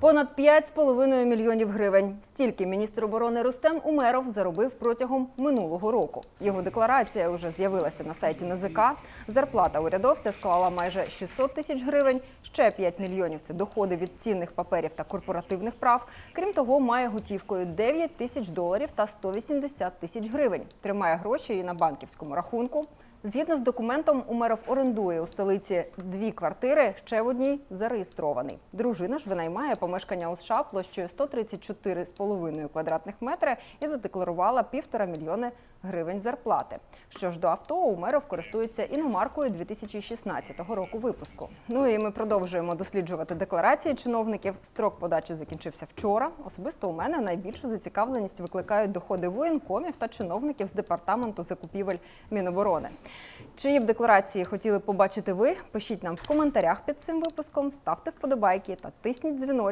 Понад 5,5 мільйонів гривень. Стільки міністр оборони Рустем Умеров заробив протягом минулого року. Його декларація вже з'явилася на сайті НАЗК. Зарплата урядовця склала майже 600 тисяч гривень. Ще 5 мільйонів це доходи від цінних паперів та корпоративних прав. Крім того, має готівкою 9 тисяч доларів та 180 тисяч гривень. Тримає гроші і на банківському рахунку. Згідно з документом, Умеров орендує у столиці дві квартири, ще в одній зареєстрований. Дружина ж винаймає помешкання у США площею 134,5 квадратних метри і задекларувала півтора мільйони гривень зарплати. Що ж до авто, Умеров користується іномаркою 2016 року випуску. Ну і ми продовжуємо досліджувати декларації чиновників. Строк подачі закінчився вчора. Особисто у мене найбільшу зацікавленість викликають доходи воєнкомів та чиновників з департаменту закупівель Міноборони. Чиї б декларації хотіли побачити ви? Пишіть нам в коментарях під цим випуском, ставте вподобайки та тисніть дзвіночок.